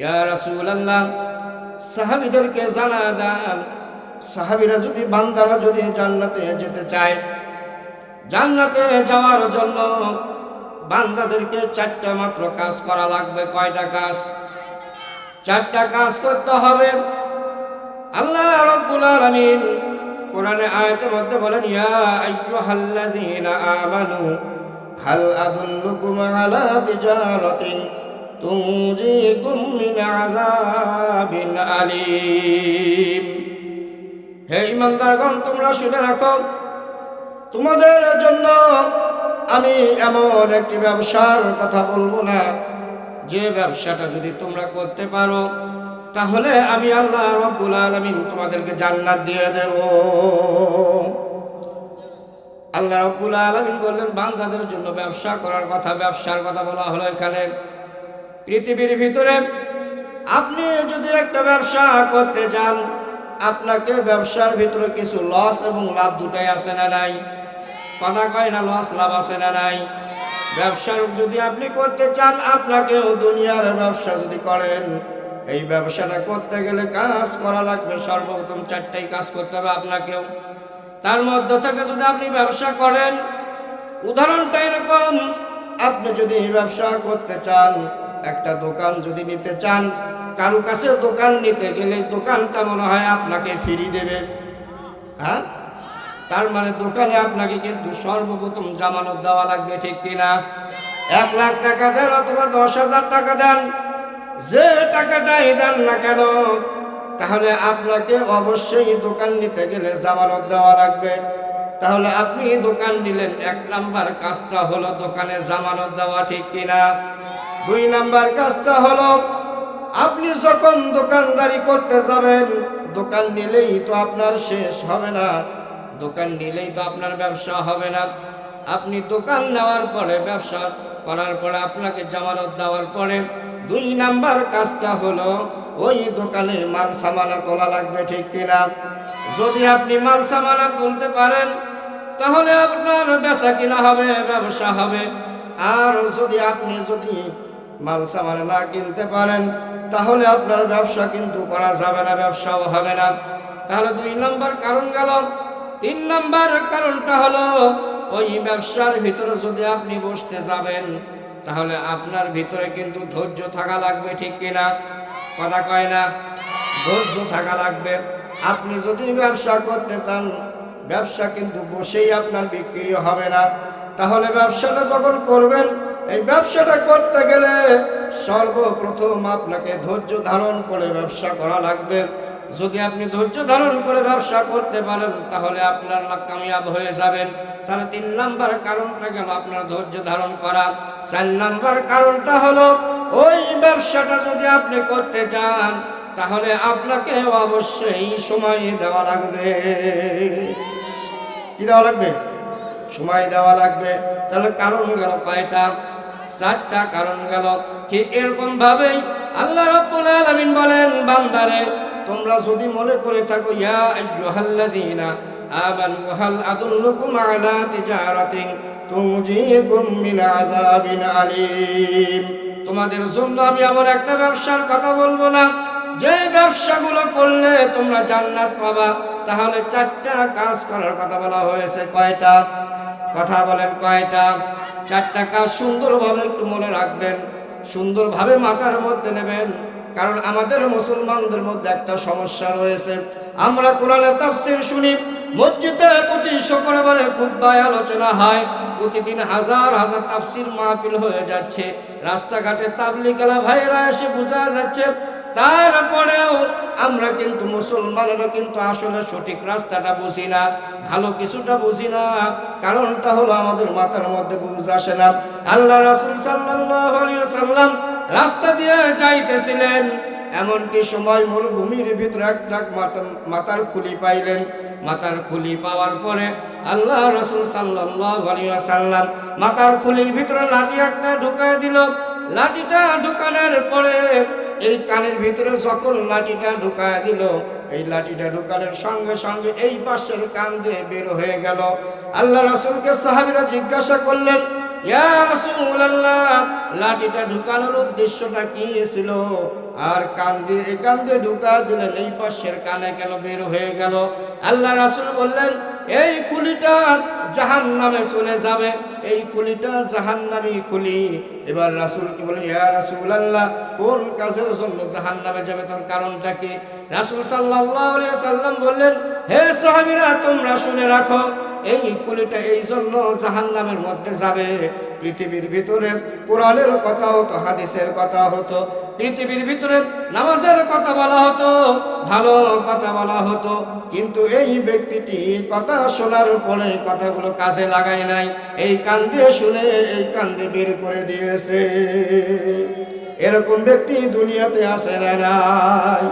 ইয়া রাসূলুল্লাহ, সাহাবীদেরকে জানা দেন সাহাবীরা যদি, বান্দারা যদি জান্নাতে যেতে চায়, জান্নাতে যাওয়ার জন্য বান্দাদেরকে চারটা মাত্র কাজ করা লাগবে, কয়টা কাজ? চারটা কাজ করতে হবে। আল্লাহ রাব্বুল আলামিন কোরআনে আয়াতের মধ্যে বলেন, ইয়া আইয়ুহাল্লাযীনা আমানু, হাল আদুল্লুকুম আলা তিজারাতিন আযাবিন আলীম। হে ইমানদারগণ, তোমরা শুনে রাখো, তোমাদের জন্য আমি এমন একটি ব্যবসার কথা বলব না। যে ব্যবসাটা যদি তোমরা করতে পারো, তাহলে আমি আল্লাহ রব্বুল আলমিন তোমাদেরকে জান্নাত দিয়ে দেব। আল্লাহ রব্বুল আলমিন বললেন, বান্দাদের জন্য ব্যবসা করার কথা, ব্যবসার কথা বলা হলো এখানে। পৃথিবীর ভিতরে আপনি যদি একটা ব্যবসা করতে যান আপনাকে ব্যবসার ভিতরে কিছু লস এবং লাভ দুটাই আছে না নাই? কথা কয় না লস লাভ আছে না নাই? ব্যবসার যদি আপনি করতে চান, আপনাকেও দুনিয়ার ব্যবসা যদি করেন, এই ব্যবসাটা করতে গেলে কাজ করা লাগবে, সর্বপ্রথম চারটাই কাজ করতে হবে আপনাকেও। তার মধ্য থেকে যদি আপনি ব্যবসা করেন, উদাহরণটা এরকম, আপনি যদি ব্যবসা করতে চান একটা দোকান যদি নিতে চান, কারও কাছে দোকান নিতে গেলে দোকানটা মনে হয় আপনাকে ফিরি দেবে। হ্যাঁ? তার মানে দোকানে আপনাকে কিন্তু সর্বপ্রথম জামানত দেওয়া লাগবে, ঠিক কিনা? এক লাখ টাকা দেন অথবা দশ হাজার টাকা দেন, যে টাকাটাই দেন না কেন, তাহলে আপনাকে অবশ্যই দোকান নিতে গেলে জামানত দেওয়া লাগবে। তাহলে আপনি দোকান নিলেন, এক নাম্বার কাজটা হলো দোকানে জামানত দেওয়া, ঠিক কিনা? দুই নাম্বার কাজটা হলো, আপনি যখন দোকানদারি করতে যাবেন, দোকান নিলেই তো আপনার শেষ হবে না, দোকান নিলেই তো আপনার ব্যবসা হবে না। আপনি দোকান নেওয়ার পরে, ব্যবসা করার পরে, আপনাকে জামানত দেওয়ার পরে, দুই নাম্বার কাজটা হলো, ওই দোকানে মাল সামানা তোলা লাগবে ঠিক কিনা। যদি আপনি মাল সামানা তুলতে পারেন, তাহলে আপনার বেচা কিনা হবে, ব্যবসা হবে। আর যদি আপনি যদি মাল সামানা না কিনতে পারেন, তাহলে আপনার ব্যবসা কিন্তু করা যাবে না, ব্যবসাও হবে না। তাহলে দুই নম্বর কারণ গেল। তিন নম্বর কারণটা হলো, ওই ব্যবসার ভিতরে যদি আপনি বসতে যাবেন, তাহলে আপনার ভিতরে কিন্তু ধৈর্য থাকা লাগবে, ঠিক কিনা কথা কয় না? ধৈর্য থাকা লাগবে। আপনি যদি ব্যবসা করতে চান, ব্যবসা কিন্তু বসেই আপনার বিক্রি হবে না। তাহলে ব্যবসাটা যখন করবেন এই ব্যবসাটা করতে গেলে সর্বপ্রথম আপনাকে ধৈর্য ধারণ করে ব্যবসা করা লাগবে। যদি আপনি ধৈর্য ধারণ করে ব্যবসা করতে পারেন, তাহলে আপনার কামিয়াব হয়ে যাবেন তাহলে তিন নাম্বার কারণটা গেল আপনার ধৈর্য ধারণ করা। চার নাম্বার কারণটা হলো, ওই ব্যবসাটা যদি আপনি করতে চান, তাহলে আপনাকে অবশ্যই সময় দেওয়া লাগবে। কি দেওয়া লাগবে? সময় দেওয়া লাগবে। তাহলে কারণ গেল কয়টা? চারটা কারণ গেল। ঠিক এরকম ভাবেই আল্লাহ রাব্বুল আলামিন বলেন, বান্দারে, তোমরা যদি মনে করে থাকো, ইয়া তোমাদের জন্য আমি এমন একটা ব্যবসার কথা বলব না। যে ব্যবসাগুলো করলে তোমরা জান্নাত পাবা, তাহলে চারটা কাজ করার কথা বলা হয়েছে। কয়টা? কথা বলেন কয়টা? চারটা কাজ সুন্দরভাবে একটু মনে রাখবেন, সুন্দরভাবে মাথার মধ্যে নেবেন, কারণ আমাদের মুসলমানদের মধ্যে একটা সমস্যা রয়েছে। আমরা কোরআনে তাফসির শুনি, মসজিদে প্রতি শুক্রবারে খুদ্ায় আলোচনা হয়, প্রতিদিন হাজার হাজার তাফসির মাহফিল হয়ে যাচ্ছে, রাস্তাঘাটে তাবলিকালা ভাইরা এসে বোঝা যাচ্ছে, তারপরেও আমরা কিন্তু মুসলমানেরা কিন্তু আসলে সঠিক রাস্তাটা বুঝি না, ভালো কিছুটা বুঝি না। কারণটা হলো আমাদের মাথার মধ্যে বুঝ আসে না। আল্লাহ রাসুল সাল্লাম রাস্তা দিয়ে যাইতেছিলেন। এমনটি সময় মরুভূমির ভিতরে একটা মাথার খুলি পাইলেন। মাথার খুলি পাওয়ার পরে আল্লাহ রসুল সাল্লাম মাথার খুলির ভিতরে লাঠি একটা ঢুকাই দিল। লাঠিটা ঢুকানোর পরে এই কানের ভিতরে যখন লাঠিটা ঢুকায় দিল, এই লাঠিটা ঢুকানোর সঙ্গে সঙ্গে এই পাশের কান দিয়ে বের হয়ে গেল। আল্লাহ রাসুলকে সাহাবিরা জিজ্ঞাসা করলেন লাঠিটা ঢুকানোর উদ্দেশ্যটা কি ছিল? আর কান দিয়ে, এই কান দিয়ে ঢুকা দিলেন, এই পাশের কানে কেন বের হয়ে গেল? আল্লাহ রাসূল বললেন এই কুলিটা জাহান নামে চলে যাবে। এই কুলিটা জাহান নামি কুলি। এবার রাসুল কি বলেন, ইয়া রাসুল আল্লাহ কোন কাজের জন্য জাহান নামে যাবে? তার কারণটা কি? রাসুল আলাইহি সাল্লাম বললেন, হে সাহাবিরা, তোমরা শুনে রাখো, এই কুলিটা এই জন্য জাহান নামের মধ্যে যাবে। পৃথিবীর ভিতরে কোরআনের কথা হতো, হাদিসের কথা হতো, পৃথিবীর ভিতরে নামাজের কথা বলা হতো, ভালো কথা বলা হতো, কিন্তু এই ব্যক্তিটি কথা শোনার পরে কথাগুলো কাজে লাগায় নাই। এই কান দিয়ে শুনে, এই কান দিয়ে বের করে দিয়েছে। এরকম ব্যক্তি দুনিয়াতে আসে না নাই।